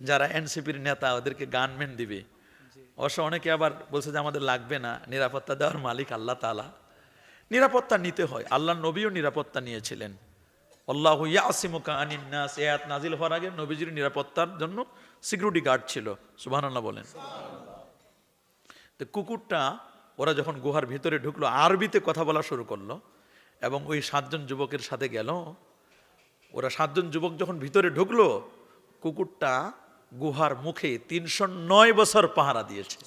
যারা এনসিপির নেতা ওদেরকে গানম্যান দিবে। অবশ্য অনেকে আবার বলছে যে আমাদের লাগবে না নিরাপত্তা দেওয়ার মালিক আল্লাহ তালা নিরাপত্তা নিতে হয়। আল্লাহ নবীও নিরাপত্তা নিয়েছিলেন। আল্লাহ ইয়াসিমুকা আনিন্নাস নাজিল হওয়ার আগে নবীজির নিরাপত্তার জন্য সিকিউরিটি গার্ড ছিল। সুবহানাল্লাহ বলেন। তো কুকুরটা ওরা যখন গুহার ভিতরে ঢুকলো আরবিতে কথা বলা শুরু করল এবং ওই সাতজন যুবকের সাথে গেল। ওরা সাতজন যুবক যখন ভিতরে ঢুকলো কুকুরটা গুহার মুখে তিনশো নয় বছর পাহারা দিয়েছে।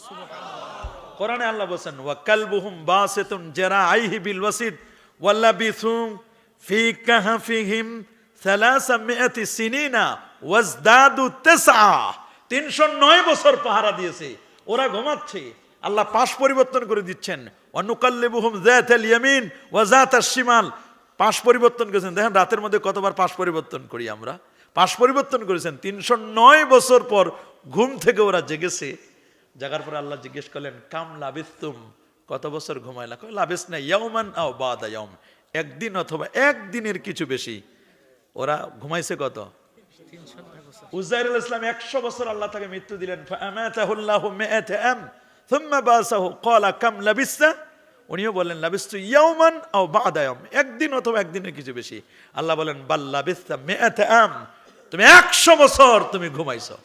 কোরআনে আল্লাহ বলছেন, ওয়া কালবুহুম বাসিতুন জারা আইহি বিল ওয়াসিদ ওয়াল্লাবিসুম ফি কাহফিহিম সালাসামিয়াতি সিনিনা ওয়াজদাদু তাসআ। 309 বছর পাহারা দিয়েছে। ওরা ঘুমাচ্ছে। আল্লাহ পাশ পরিবর্তন করে দিচ্ছেন। অনুকাল্লিবুহুম যাতাল ইয়ামিন ওয়া যাতাশ শিমাল। পাশ পরিবর্তন করেছেন। দেখেন, রাতের মধ্যে কতবার পাশ পরিবর্তন করি আমরা? পাশ পরিবর্তন করেছেন। তিনশো নয় বছর পর ঘুম থেকে ওরা জেগেছে। জাগার পর আল্লাহ জিজ্ঞেস করলেন কাম লাবিস্তুম? কত বছর ঘুমাইলা? কয় লাবিস না ইয়াউমান আও বাদা ইয়াউম। একদিন অথবা একদিনের কিছু বেশি। ওরা ঘুমাইছে কত? উজাইর ইসলাম একশো বছর আল্লাহ তাকে মৃত্যু দিলেন। উনিও বললেন লাবিস্তু ইয়াউমান আও একদিন অথবা একদিনের কিছু বেশি। আল্লাহ বলেন বাল লাবিসতা মিআতা আম তুমি একশো বছর তুমি ঘুমাইছো।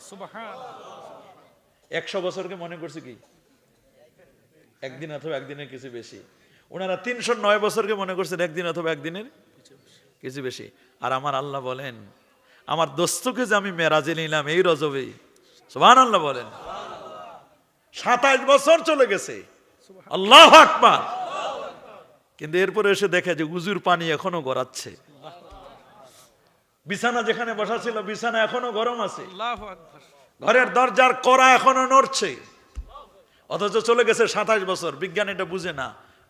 একশো বছরকে মনে করছে কি? একদিন অথবা একদিনের কিছু বেশি। ওনারা তিনশো নয় বছরকে মনে করছেন একদিন অথবা একদিনের কিছু বেশি। আর আমার আল্লাহ বলেন, আমার দোস্তকে যে আমি মেরাজে নিলাম এই রজবে সোহান আল্লাহ বলেন। সাতাশ বছর চলে গেছে। আল্লাহ আকবার। কিন্তু এরপরে এসে দেখে যে উজুর পানি এখনও গড়াচ্ছে। বিছানা যেখানে বসা ছিল বিছানা এখনও গরম আছে। ঘরের দরজার কড়া এখনও নড়ছে। অথচ চলে গেছে সাতাশ বছর বিজ্ঞান এটা বুঝে না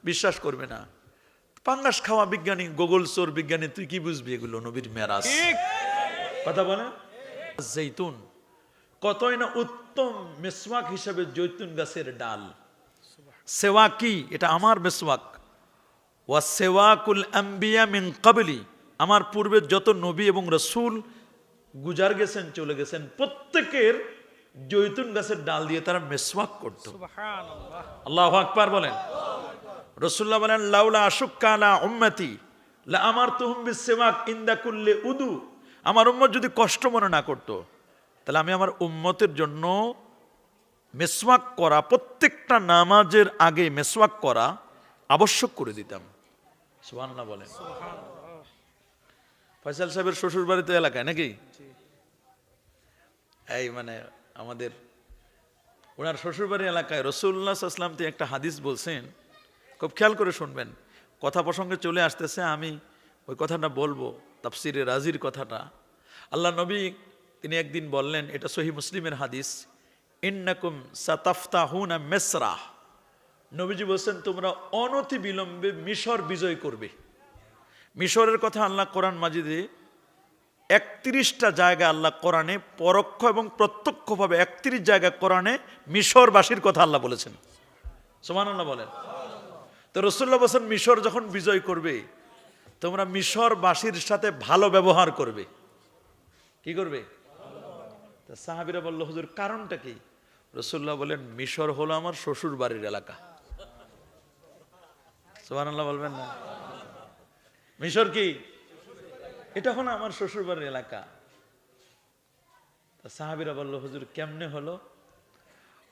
বিশ্বাস করবে না। পাঙ্গাস খাওয়া বিজ্ঞানী গোগল চোর বিজ্ঞানী তুই কি বুঝবি এগুলো নবীর মেরাজ? কথা বলে জৈতুন কতই না উত্তম মেসওয়াক হিসেবে জৈতুন গাছের ডাল। সেওয়া কি এটা আমার মেসওয়াক। ওয়া সেওয়াকুল আম্বিয়া মিন কাবলি। আমার পূর্বে যত নবী এবং রসুল গুজার গেছেন চলে গেছেন প্রত্যেকের জৈতুন গাছের ডাল দিয়ে তারা মেসওয়াক করতো। আল্লাহ আকবার বলেন। রসুল্লাহ বলেন লাউলা আশুক্কানা উম্মতি লা আমার তুহুম বিসেমাক ইন্দা কুল্লে উদু। আমার উম্মত যদি কষ্ট মনে না করতো তাহলে আমি আমার উম্মতের জন্য মেসওয়াক করা প্রত্যেকটা নামাজের আগে মেসওয়াক করা আবশ্যক করে দিতাম। সুবহানাল্লাহ বলেন। ফয়সাল সাহেবের শ্বশুর বাড়িতে এলাকায় নাকি? এই মানে আমাদের ওনার শ্বশুরবাড়ি এলাকায় রসুল্লাহ তিনি একটা হাদিস বলছেন, খুব খেয়াল করে শুনবেন। কথা প্রসঙ্গে চলে আসতেছে, আমি ওই কথাটা বলব, তাফসিরে রাজির কথাটা। আল্লাহ নবী তিনি একদিন বললেন, এটা সহি মুসলিমের হাদিস, ইন্নাকুম সাতাফতাহুনা মেসরা নবীজি বলছেন, তোমরা অনতি বিলম্বে মিশর বিজয় করবে। মিশরের কথা আল্লাহ কোরআন মাজিদে একত্রিশটা জায়গা আল্লাহ কোরআনে পরোক্ষ এবং প্রত্যক্ষভাবে একত্রিশ জায়গা কোরআনে মিশরবাসীর কথা আল্লাহ বলেছেন। সোমান আল্লাহ বলেন। তো রসুল্লাহ বসেন মিশর যখন বিজয় করবে, তোমরা মিশরবাসীর সাথে ভালো ব্যবহার করবে। কি করবে? তা সাহাবিরা বলল, হুজুর, কারণটা কি? রসুল্লাহ বলেন, মিশর হলো আমার শ্বশুর বাড়ির এলাকা। সোমান আল্লাহ বলবেন না? মিশর কি? এটা হলো আমার শ্বশুরবাড়ির এলাকা। সাহাবিরা বলল, হুজুর, কেমনে হলো?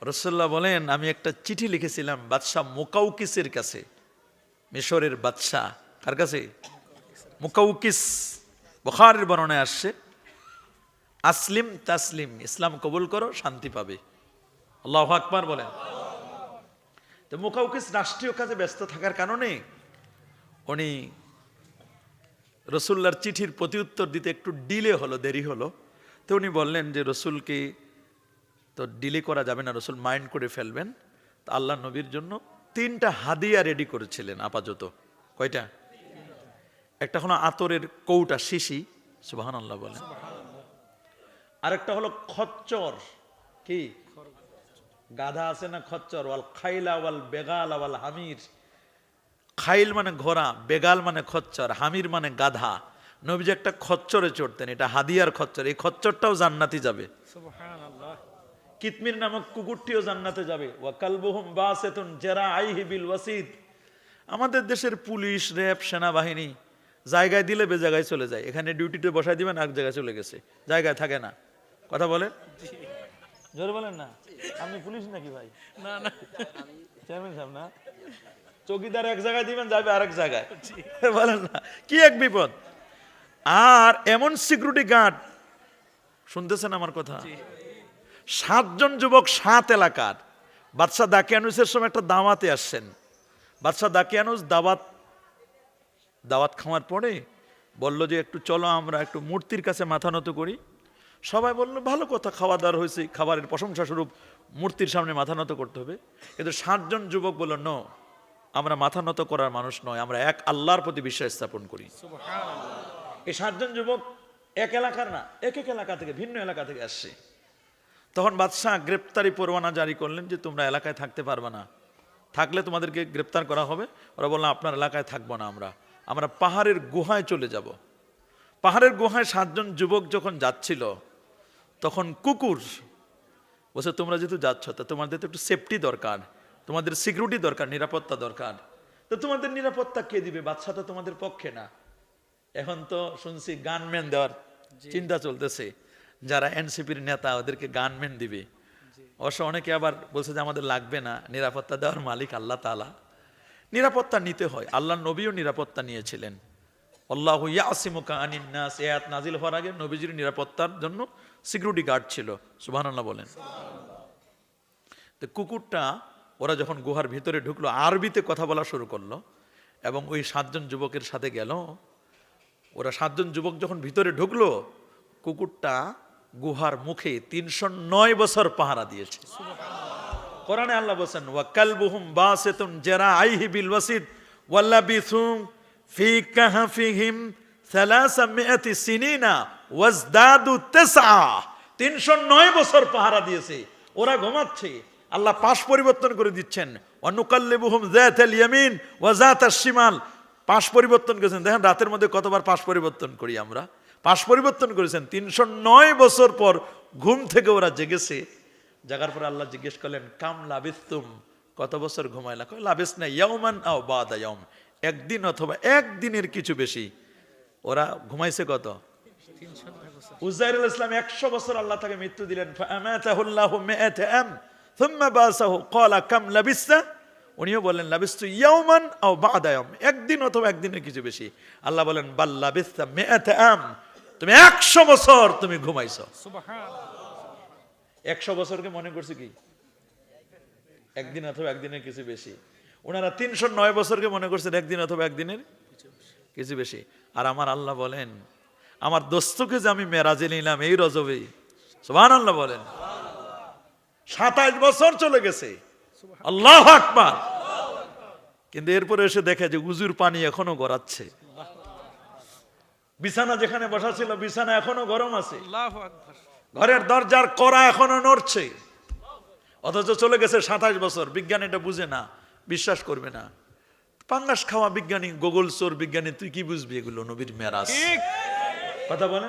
রসল্লাহ বলেন, আমি একটা চিঠি লিখেছিলাম বাদশাহ মুকাউকিসের কাছে। মিশরের বাদশাহ। কার কাছে? মুকাউকিস। বখারের বর্ণনায় আসছে, আসলিম তাসলিম, ইসলাম কবুল করো, শান্তি পাবে। আল্লাহ আকবার বলেন। তো মুকাউকিস রাষ্ট্রীয় কাজে ব্যস্ত থাকার কারণে উনি রসুল্লার চিঠির প্রতি উত্তর দিতে একটু ডিলে হলো, দেরি হলো। তো উনি বললেন যে রসুলকে তো ডিলে করা যাবে না, রসুল মাইন্ড করে ফেলবেন। তা আল্লাহ নবীর জন্য তিনটা হাদিয়া রেডি করেছিলেন আপাতত। কয়টা? একটা হলো আতরের কৌটা, শিশি। সুবাহান আল্লাহ বলেন। আরেকটা হলো খচ্চর। কি? গাধা আছে না খচ্চর? ওয়াল খাইলা, ওয়াল বেগাল, ওয়াল হামির। খাইল মানে ঘোড়া বেগাল মানে খচ্চর হামির মানে গাধা। নবীজি একটা খচ্চরে চড়তেন এটা হাদিয়ার খচ্চর এই খচ্চরটাও জান্নাতি যাবে। কিতমির নামক কুকুরটিও জান্নাতে যাবে। ওয়াকালবুহুম বাসেতুন জেরা আইহি বিল ওয়াসিদ আমাদের দেশের পুলিশ র্যাব সেনাবাহিনী জায়গায় দিলে বে জায়গায় চলে যায়। এখানে ডিউটিতে বসাই দিবেন এক জায়গায় চলে গেছে। জায়গায় থাকে না। কথা বলেন? জোরে বলেন না। আপনি পুলিশ নাকি ভাই? না না। চেয়ারম্যান সাহেব না? চৌকিদার এক জায়গায় দিবেন যাবে আরেক জায়গায়। বলেন না। কি এক বিপদ? আর এমন সিকিউরিটি গার্ড শুনতেছেন আমার কথা? সাতজন যুবক সাত এলাকার। বাদশাহ দাকিয়ানুসের সময় একটা দাওয়াতে আসছেন। বাদশাহ দাকিয়ানুস দাওয়াত দাওয়াত খাওয়ার পরে বলল যে একটু চলো আমরা একটু মূর্তির কাছে মাথা নত করি। সবাই বলল ভালো কথা খাওয়া দাওয়ার হয়েছে খাবারের প্রশংসা স্বরূপ মূর্তির সামনে মাথা নত করতে হবে। কিন্তু সাতজন যুবক বলল ন আমরা মাথা নত করার মানুষ নয়, আমরা এক আল্লাহর প্রতি বিশ্বাস স্থাপন করি। এই সাতজন যুবক এক এলাকার না, এক এক এলাকা থেকে, ভিন্ন এলাকা থেকে আসছে। তখন বাদশাহ গ্রেপ্তারি পরোয়ানা জারি করলেন যে তোমরা এলাকায় থাকতে পারবে না। থাকলে তোমাদেরকে গ্রেপ্তার করা হবে। ওরা বললাম আপনার এলাকায় থাকব না আমরা। আমরা পাহাড়ের গুহায় চলে যাব। পাহাড়ের গুহায় সাতজন যুবক যখন যাচ্ছিল, তখন কুকুর বলছে, তোমরা যেহেতু যাচ্ছ, তা তোমাদের তো একটু সেফটি দরকার। তোমাদের সিকিউরিটি দরকার নিরাপত্তা দরকার। তো তোমাদের নিরাপত্তা কে দিবে? বাচ্চা তো তোমাদের পক্ষে না। এখন তো শুনছি গানম্যান দেওয়ার চিন্তা চলতেছে। যারা এনসিপির নেতা ওদেরকে গানম্যান দিবে। অবশ্য অনেকে আবার বলছে যে আমাদের লাগবে না নিরাপত্তা দেওয়ার মালিক আল্লাহ তালা নিরাপত্তা নিতে হয়। আল্লাহ নবীও নিরাপত্তা নিয়েছিলেন। আল্লাহ ইয়াসিমুকা নাজিল হওয়ার আগে নবীজির নিরাপত্তার জন্য সিকিউরিটি গার্ড ছিল। সুবহানাল্লাহ বলেন। তো কুকুরটা ওরা যখন গুহার ভিতরে ঢুকলো, আরবিতে কথা বলা শুরু করল এবং ওই সাতজন যুবকের সাথে গেল। ওরা সাতজন যুবক যখন ভিতরে ঢুকলো, কুকুরটা গুহার মুখে তিনশো নয় বছর পাহারা দিয়েছে। কোরআনে আল্লাহ বলছেন কালবুহুম বাসিতুন জারা আইহি বিল ওয়াসিদ ওয়াল্লাবিসুম ফি কাহফিহিম সালাসামিয়াতি সিনিনা ওয়াজদাদু তাসআ। 309 বছর পাহারা দিয়েছে। ওরা ঘুমাচ্ছে। আল্লাহ পাশ পরিবর্তন করে দিচ্ছেন। অনুকাল্লিবুহুম যাতাল ইয়ামিন ওয়া যাতাশ শিমাল। পাশ পরিবর্তন করেছেন। দেখেন রাতের মধ্যে কতবার পাশ পরিবর্তন করি আমরা। পাশ পরিবর্তন করেছেন। তিনশো নয় বছর পর ঘুম থেকে ওরা জেগেছে। জাগার পর আল্লাহ জিজ্ঞেস করলেন কাম লাবিস্তুম? কত বছর ঘুমাইলা? কয় লাবিস না ইয়াউমান আও বাদা ইয়াউম। একদিন অথবা একদিনের কিছু বেশি। ওরা ঘুমাইছে কত? উজাইরুল ইসলাম একশো বছর আল্লাহ তাকে মৃত্যু দিলেন। থুম্মা বাসাহু কাম উনিও বলেন লাবিস্তু ইয়াউমান আও একদিন অথবা একদিনের কিছু বেশি। আল্লাহ বলেন বাল লাবিস্তা মিআতা আম। তুমি একশো বছর তুমি ঘুমাইছো। একশো বছরকে মনে করছে কি? একদিন অথবা একদিনের কিছু বেশি। ওনারা তিনশো নয় বছরকে মনে করছেন একদিন অথবা একদিনের কিছু বেশি। আর আমার আল্লাহ বলেন আমার দোস্তকে যে আমি মেরাজে নিলাম এই রজবে। সোহান আল্লাহ বলেন। সাতাইশ বছর চলে গেছে। আল্লাহ আকবার। কিন্তু এরপরে এসে দেখে যে উজুর পানি এখনও গড়াচ্ছে। বিছানা যেখানে বসা ছিল বিছানা এখনও গরম আছে। ঘরের দরজার করা এখনও নড়ছে। অথচ চলে গেছে সাতাশ বছর। বিজ্ঞান এটা বুঝে না বিশ্বাস করবে না। পাঙ্গাস খাওয়া বিজ্ঞানী গোগল চোর বিজ্ঞানী তুই কি বুঝবি এগুলো নবীর মেরাজ? ঠিক। কথা বলে